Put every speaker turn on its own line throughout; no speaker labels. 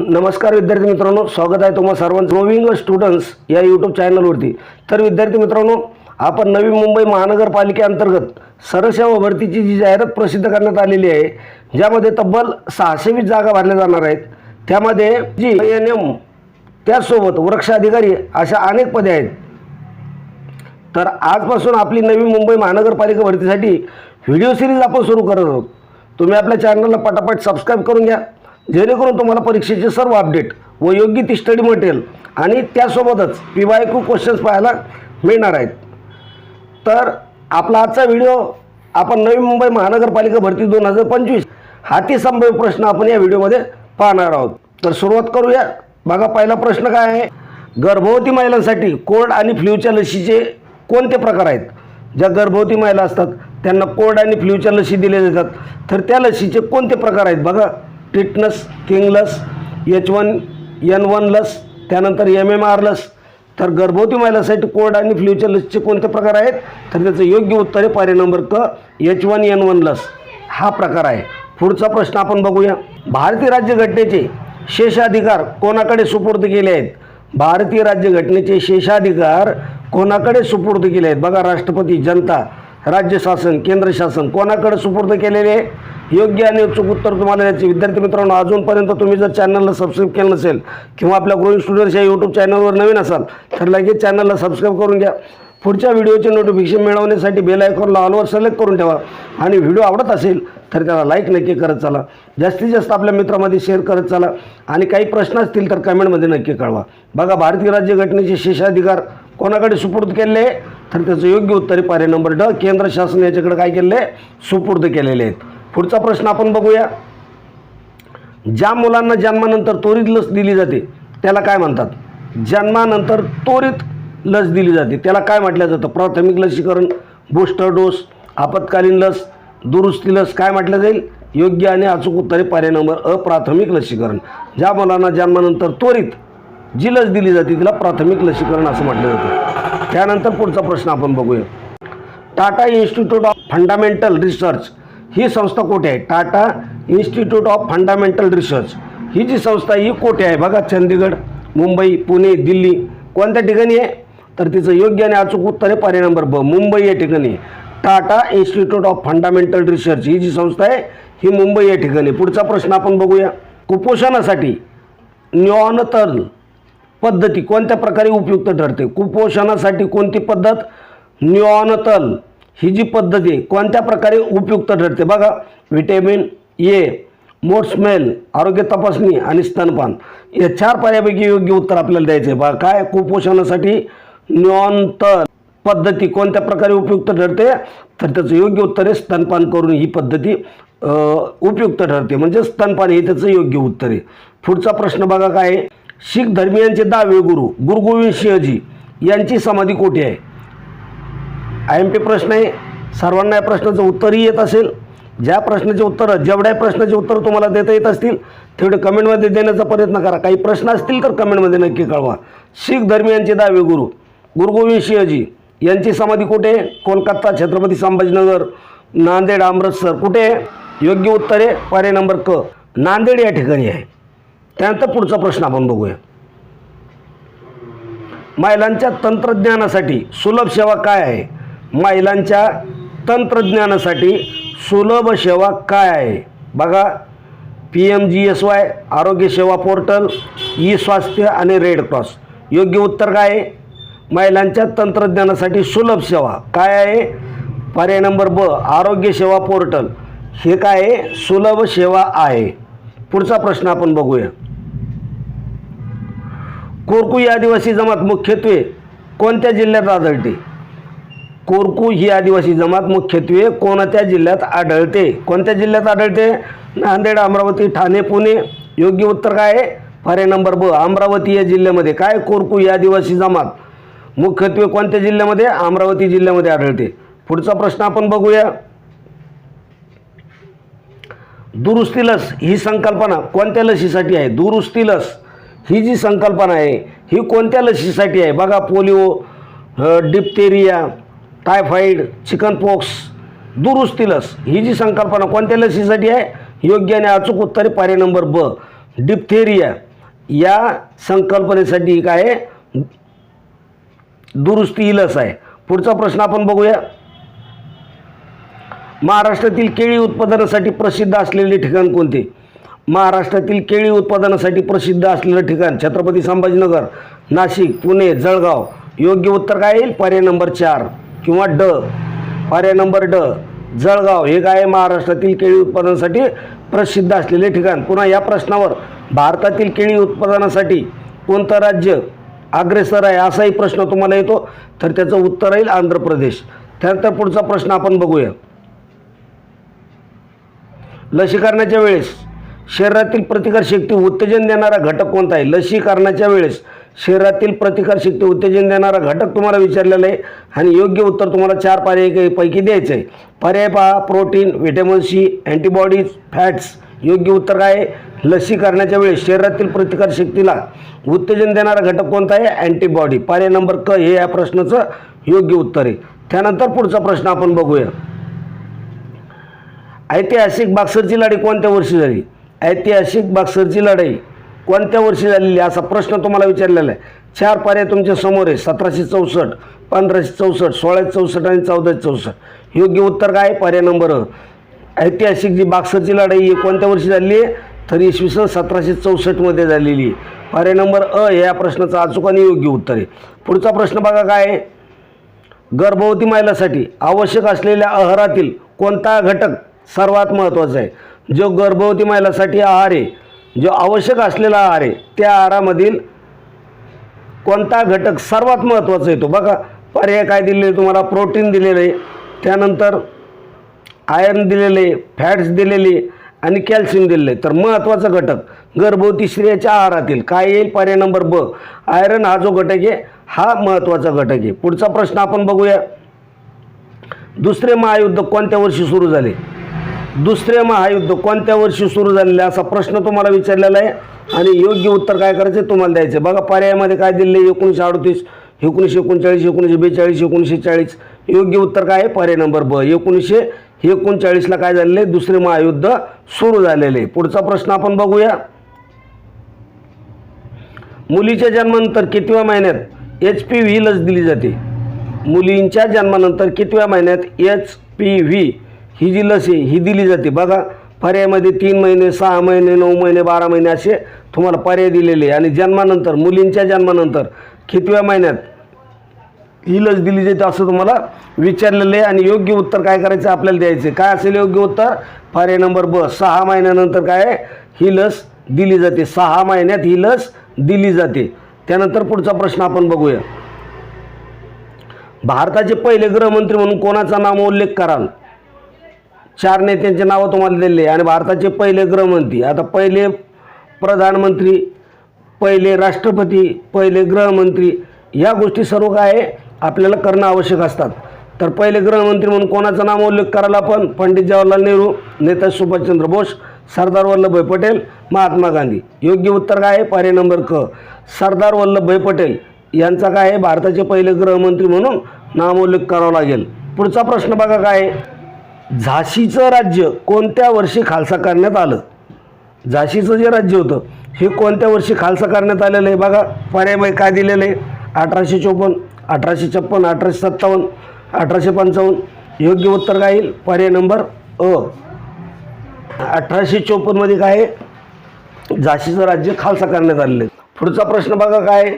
नमस्कार विद्यार्थी मित्रांनो स्वागत आहे तुम्हाला सर्वांचं. ग्रोविंग स्टुडंट्स या यूट्यूब चॅनलवरती तर विद्यार्थी मित्रांनो आपण नवी मुंबई महानगरपालिकेअंतर्गत सरसेवा भरतीची जी जाहिरात प्रसिद्ध करण्यात आलेली आहे ज्यामध्ये तब्बल सहाशे वीस जागा भरल्या जाणार आहेत. त्यामध्ये जी एन एम त्याचसोबत वृक्ष अधिकारी अशा अनेक पदे आहेत. तर आजपासून आपली नवी मुंबई महानगरपालिका भरतीसाठी व्हिडिओ सिरीज आपण सुरू करत आहोत. तुम्ही आपल्या चॅनलला पटापट सबस्क्राईब करून घ्या. जेणेकरून तुम्हाला परीक्षेचे सर्व अपडेट व योग्य ती स्टडी मटेरियल आणि त्यासोबतच पी वाय क्यू क्वेश्चन्स पाहायला मिळणार आहेत. तर आपला आजचा व्हिडिओ आपण नवी मुंबई महानगरपालिका भरती दोन हजार पंचवीस हाती संभाव्य प्रश्न आपण या व्हिडिओमध्ये पाहणार आहोत. तर सुरुवात करूया. बघा पहिला प्रश्न काय आहे? गर्भवती महिलांसाठी कोर्ड आणि फ्ल्यूच्या लसीचे कोणते प्रकार आहेत? ज्या गर्भवती महिला असतात त्यांना कोर्ड आणि फ्ल्यूच्या लसी दिल्या जातात. तर त्या लसीचे कोणते प्रकार आहेत? बघा. टिटनस किंग लस एच वन एन वन लस त्यानंतर एम एम आर लस. तर गर्भवती महिलासाठी कोड आणि फ्ल्यूच्या लसचे कोणते प्रकार आहेत? तर त्याचं योग्य उत्तर आहे पर्याय नंबर क एच वन एन वन लस. हा प्रकार आहे. पुढचा प्रश्न आपण बघूया. भारतीय राज्यघटनेचे शेषाधिकार कोणाकडे सुपूर्द केले आहेत? भारतीय राज्यघटनेचे शेषाधिकार कोणाकडे सुपूर्द केले आहेत? बघा राष्ट्रपती जनता राज्य शासन केंद्र शासन कोणाकडे सुपूर्द केलेले आहे? योग्य आणि अचूक उत्तर तुम्हाला द्यायचे. विद्यार्थी मित्रांनो अजूनपर्यंत तुम्ही जर चॅनलला सबस्क्राईब केलं नसेल किंवा आपल्या ग्रोईंग स्टुडंट्स या यूट्यूब चॅनलवर नवीन असाल तर लगेच चॅनलला सबस्क्राईब करून घ्या. पुढच्या व्हिडिओचे नोटिफिकेशन मिळवण्यासाठी बेल आयकॉनला ऑलवर सिलेक्ट करून ठेवा. आणि व्हिडिओ आवडत असेल तर त्याला लाईक नक्की करत चला. जास्तीत जास्त आपल्या मित्रामध्ये शेअर करत चला. आणि काही प्रश्न असतील तर कमेंटमध्ये नक्की कळवा. बघा भारतीय राज्यघटनेचे शेषाधिकार कोणाकडे सुपूर्द केले? तर त्याचं योग्य उत्तरी पर्याय नंबर ड. केंद्र शासन याच्याकडे काय केले? आहे सुपूर्द केलेले आहेत. पुढचा प्रश्न आपण बघूया. ज्या मुलांना जन्मानंतर त्वरित लस दिली जाते त्याला काय म्हणतात? जन्मानंतर त्वरित लस दिली जाते. त्याला काय म्हटलं जातं? प्राथमिक लसीकरण बूस्टर डोस आपत्कालीन लस दुरुस्ती लस काय म्हटलं जाईल? योग्य आणि अचूक उत्तरे पर्याय नंबर अप्राथमिक लसीकरण. ज्या मुलांना जन्मानंतर त्वरित जी लस दिली जाते तिला प्राथमिक लसीकरण असं म्हटलं जातं. त्यानंतर पुढचा प्रश्न आपण बघूया. Tata Institute of Fundamental Research ही संस्था कुठे आहे? Tata Institute of Fundamental Research. ही जी संस्था आहे, ही कुठे आहे? बघा चंदीगड मुंबई पुणे दिल्ली. कोणत्या ठिकाणी आहे? तर तिचं योग्य आणि अचूक उत्तर आहे पर्याय नंबर ब. मुंबई या ठिकाणी आहे. Tata Institute of Fundamental Research. ही जी संस्था आहे ही मुंबई या ठिकाणी आहे. पुढचा प्रश्न आपण बघूया. कुपोषणासाठी न्यूनतल पद्धती कोणत्या प्रकारे उपयुक्त ठरते? कुपोषणासाठी कोणती पद्धत? न्यॉनतल ही जी पद्धती कोणत्या प्रकारे उपयुक्त ठरते? बघा व्हिटॅमिन ए मोट्समेल आरोग्य तपासणी आणि स्तनपान. या चार पर्यापैकी योग्य उत्तर आपल्याला द्यायचं आहे बघा काय? कुपोषणासाठी न्यूनतल पद्धती कोणत्या प्रकारे उपयुक्त ठरते? तर त्याचं योग्य उत्तर आहे स्तनपान करून ही पद्धती उपयुक्त ठरते. म्हणजे स्तनपान हे त्याचं योग्य उत्तर आहे. पुढचा प्रश्न बघा काय शीख धर्मियांचे दहावे गुरु गुरु गोविंद सिंहजी यांची समाधी कोठे आहे? आय एम पी प्रश्न आहे. सर्वांना या प्रश्नाचं उत्तरही येत असेल. ज्या प्रश्नाचे उत्तर जेवढ्या प्रश्नाचे उत्तर तुम्हाला देता येत असतील तेवढे कमेंटमध्ये देण्याचा प्रयत्न करा. काही प्रश्न असतील तर कमेंटमध्ये नक्की कळवा. शीख धर्मियांचे दहावे गुरु गुरु. गोविंद सिंहजी यांची समाधी कुठे कोलकाता छत्रपती संभाजीनगर नांदेड अमृतसर. कुठे आहे? योग्य उत्तर आहे. पर्याय नंबर क. नांदेड या ठिकाणी आहे. त्यानंतर पुढचा प्रश्न आपण बघूया. महिलांच्या तंत्रज्ञानासाठी सुलभ सेवा काय आहे? महिलांच्या तंत्रज्ञानासाठी सुलभ सेवा काय आहे? बघा P M G S Y आरोग्य सेवा पोर्टल ई स्वास्थ्य आणि रेड क्रॉस योग्य उत्तर काय आहे? महिलांच्या तंत्रज्ञानासाठी सुलभ सेवा काय आहे? पर्याय नंबर ब आरोग्य सेवा पोर्टल. हे काय आहे? सुलभ सेवा आहे. पुढचा प्रश्न आपण बघूया. कोरकू ही आदिवासी जमात मुख्यत्वे कोणत्या जिल्ह्यात आढळते? कोरकू ही आदिवासी जमात मुख्यत्वे कोणत्या जिल्ह्यात आढळते? कोणत्या जिल्ह्यात आढळते? नांदेड अमरावती ठाणे पुणे. योग्य उत्तर काय आहे? पर्याय नंबर ब अमरावती या जिल्ह्यामध्ये. काय? कोरकू ही आदिवासी जमात. मुख्यत्वे कोणत्या जिल्ह्यामध्ये? अमरावती जिल्ह्यामध्ये आढळते. पुढचा प्रश्न आपण बघूया. दुरुस्ती लस ही संकल्पना कोणत्या लसीसाठी आहे? दुरुस्ती लस ही जी संकल्पना आहे ही कोणत्या लसीसाठी आहे? बघा पोलिओ डिप्टेरिया टायफॉईड चिकनपॉक्स दुरुस्ती लस. ही जी संकल्पना कोणत्या लसीसाठी आहे? योग्य आणि अचूक उत्तर पर्याय नंबर ब. डिप्थेरिया या संकल्पनेसाठी काय आहे? दुरुस्ती लस आहे. पुढचा प्रश्न आपण बघूया. महाराष्ट्रातील केळी उत्पादनासाठी प्रसिद्ध असलेले ठिकाण कोणते? महाराष्ट्रातील केळी उत्पादनासाठी प्रसिद्ध असलेलं ठिकाण छत्रपती संभाजीनगर नाशिक पुणे जळगाव. योग्य उत्तर काय येईल? पर्याय नंबर चार. किंवा ड पर्याय नंबर ड जळगाव हे काय महाराष्ट्रातील केळी उत्पादनासाठी प्रसिद्ध असलेले ठिकाण. पुन्हा या प्रश्नावर भारतातील केळी उत्पादनासाठी कोणतं राज्य अग्रेसर आहे असाही प्रश्न तुम्हाला येतो तर त्याचं उत्तर राहील आंध्र प्रदेश. त्यानंतर पुढचा प्रश्न आपण बघूया. लसीकरणाच्या वेळेस शरीरातील प्रतिकारशक्ती उत्तेजन देणारा घटक कोणता आहे? लसीकरणाच्या वेळेस शरीरातील प्रतिकारशक्ती उत्तेजन देणारा घटक तुम्हाला विचारलेला आहे आणि योग्य उत्तर तुम्हाला चार पर्याय पैकी द्यायचं आहे. पर्याय पहा protein vitamin C antibodies fats. योग्य उत्तर काय आहे? लसीकरणाच्या वेळेस शरीरातील प्रतिकारशक्तीला उत्तेजन देणारा घटक कोणता आहे? अँटीबॉडी. पर्याय नंबर क हे या प्रश्नाचं योग्य उत्तर आहे. त्यानंतर पुढचा प्रश्न आपण बघूया. ऐतिहासिक बाक्सरची लढाई कोणत्या वर्षी झाली? ऐतिहासिक बाक्सरची लढाई कोणत्या वर्षी झालेली असा प्रश्न तुम्हाला विचारलेला आहे. चार पर्याय तुमच्यासमोर आहे. सतराशे चौसष्ट पंधराशे चौसष्ट सोळाशे चौसष्ट आणि चौदाशे चौसष्ट. योग्य उत्तर काय? आहे? पर्याय नंबर अ. ऐतिहासिक जी बाक्सरची लढाई आहे कोणत्या वर्षी झाली आहे? तर इसवी सन सतराशे चौसष्टमध्ये झालेली आहे. पर्याय नंबर अ या प्रश्नाचं अचूक आणि योग्य उत्तर आहे. पुढचा प्रश्न बघा काय आहे. गर्भवती महिलासाठी आवश्यक असलेल्या आहारातील कोणता घटक सर्वात महत्त्वाचा आहे? जो गर्भवती महिलासाठी आहार आहे जो आवश्यक असलेला आहार आहे त्या आहारामधील कोणता घटक सर्वात महत्त्वाचा येतो? बघा पर्याय काय दिलेले तुम्हाला? प्रोटीन दिलेलं आहे. त्यानंतर आयर्न दिलेले फॅट्स दिलेले आणि कॅल्शियम दिलेलं आहे. तर महत्त्वाचा घटक गर्भवती स्त्रियाच्या आहारातील काय येईल? पर्याय नंबर ब आयरन हा जो घटक आहे हा महत्त्वाचा घटक आहे. पुढचा प्रश्न आपण बघूया. दुसरे महायुद्ध कोणत्या वर्षी सुरू झाले? दुसरे महायुद्ध कोणत्या वर्षी सुरू झालेले असा प्रश्न तुम्हाला विचारलेला आहे. आणि योग्य उत्तर काय करायचं आहे तुम्हाला द्यायचं आहे. बघा पर्यायामध्ये काय दिले एकोणीसशे अडतीस एकोणीसशे एकोणचाळीस एकोणीसशे बेचाळीस एकोणीसशे चाळीस. योग्य उत्तर काय आहे? पर्याय नंबर ब. एकोणीसशे एकोणचाळीसला काय झालेलं आहे? दुसरे महायुद्ध सुरू झालेले आहे. पुढचा प्रश्न आपण बघूया. मुलीच्या जन्मानंतर कितव्या महिन्यात एच पी व्ही लस दिली जाते? मुलींच्या जन्मानंतर कितव्या महिन्यात एच पी व्ही ही जी लस आहे ही दिली जाते. बघा पर्यायामध्ये तीन महिने सहा महिने नऊ महिने बारा महिने असे तुम्हाला पर्याय दिलेले आहे. आणि जन्मानंतर मुलींच्या जन्मानंतर कितव्या महिन्यात ही लस दिली जाते असं तुम्हाला विचारलेलं आहे. आणि योग्य उत्तर काय करायचं आपल्याला द्यायचं आहे. काय असेल योग्य उत्तर? पर्याय नंबर ब सहा महिन्यानंतर काय ही लस दिली जाते. सहा महिन्यात ही लस दिली जाते. त्यानंतर पुढचा प्रश्न आपण बघूया. भारताचे पहिले गृहमंत्री म्हणून कोणाचा नाम उल्लेख कराल? चार नेत्यांचे नावं तुम्हाला दिले आणि भारताचे पहिले गृहमंत्री आता पहिले प्रधानमंत्री पहिले राष्ट्रपती पहिले गृहमंत्री या गोष्टी सर्व काय आहे आपल्याला करणं आवश्यक असतात. तर पहिले गृहमंत्री म्हणून कोणाचं नाव उल्लेख करायला आपण? पंडित जवाहरलाल नेहरू नेता सुभाषचंद्र बोस सरदार वल्लभभाई पटेल महात्मा गांधी. योग्य उत्तर काय आहे? पर्याय नंबर क. सरदार वल्लभभाई पटेल यांचा काय आहे? भारताचे पहिले गृहमंत्री म्हणून नामोल्लेख करावा लागेल. पुढचा प्रश्न बघा काय आहे. झाशीचं राज्य कोणत्या वर्षी खालसा करण्यात आलं? झाशीचं जे राज्य होतं हे कोणत्या वर्षी खालसा करण्यात आलेलं आहे? बघा पर्याय काय दिलेलं आहे? अठराशे चोपन्न अठराशे छप्पन अठराशे सत्तावन्न अठराशे पंचावन्न. योग्य उत्तर काय येईल? पर्याय नंबर अ. अठराशे चोपन्नमध्ये काय आहे? झाशीचं राज्य खालसा करण्यात आलेलं आहे. पुढचा प्रश्न बघा काय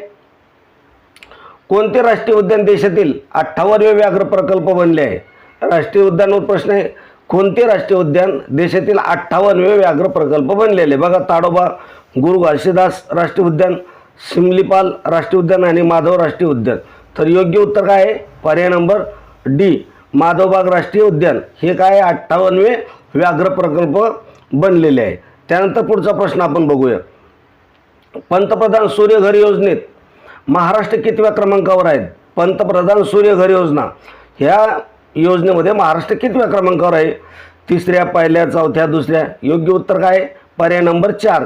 कोणते राष्ट्रीय उद्यान देशातील अठ्ठावन्नवे व्याघ्र प्रकल्प बनले आहे? राष्ट्रीय उद्यानावर प्रश्न आहे. कोणते राष्ट्रीय उद्यान देशातील अठ्ठावन्नवे व्याघ्र प्रकल्प बनलेले? आहे? बघा ताडोबा गुरु घासीदास राष्ट्रीय उद्यान सिमलीपाल राष्ट्रीय उद्यान आणि माधव राष्ट्रीय उद्यान. तर योग्य उत्तर काय आहे? पर्याय नंबर डी माधवबाग राष्ट्रीय उद्यान. हे काय आहे? अठ्ठावन्नवे व्याघ्र प्रकल्प बनलेले आहे. त्यानंतर पुढचा प्रश्न आपण बघूया. पंतप्रधान सूर्यघर योजनेत महाराष्ट्र कितव्या क्रमांकावर आहेत? पंतप्रधान सूर्यघर योजना. ह्या योजनेमध्ये महाराष्ट्र कितव्या क्रमांकावर आहे? तिसऱ्या पहिल्या चौथ्या दुसऱ्या? योग्य उत्तर काय आहे? पर्याय नंबर चार.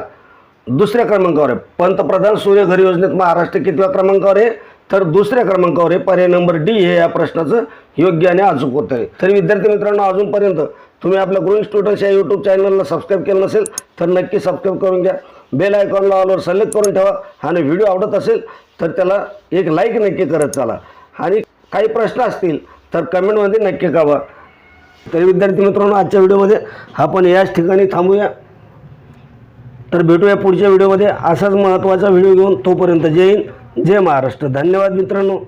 दुसऱ्या क्रमांकावर आहे. पंतप्रधान सूर्यघर योजनेत महाराष्ट्र कितव्या क्रमांकावर आहे? तर दुसऱ्या क्रमांकावर आहे. पर्याय नंबर डी हे या प्रश्नाचं योग्य आणि अचूक उत्तर आहे. तर विद्यार्थी मित्रांनो अजूनपर्यंत तुम्ही आपल्या ग्रोईंग स्टुडंट्स या यूट्यूब चॅनलला सबस्क्राईब केलं नसेल तर नक्की सबस्क्राईब करून घ्या. बेल आयकॉनला ऑलवर सिलेक्ट करून ठेवा. आणि व्हिडिओ आवडत असेल तर त्याला एक लाईक नक्की करत चाला. आणि काही प्रश्न असतील तर कमेंटमध्ये नक्की कळवा. तरी विद्यार्थी मित्रांनो आजच्या व्हिडिओमध्ये आपण याच ठिकाणी थांबूया. तर भेटूया पुढच्या व्हिडिओमध्ये. असाच महत्त्वाचा व्हिडिओ घेऊन तोपर्यंत जय हिंद जय महाराष्ट्र. धन्यवाद मित्रांनो.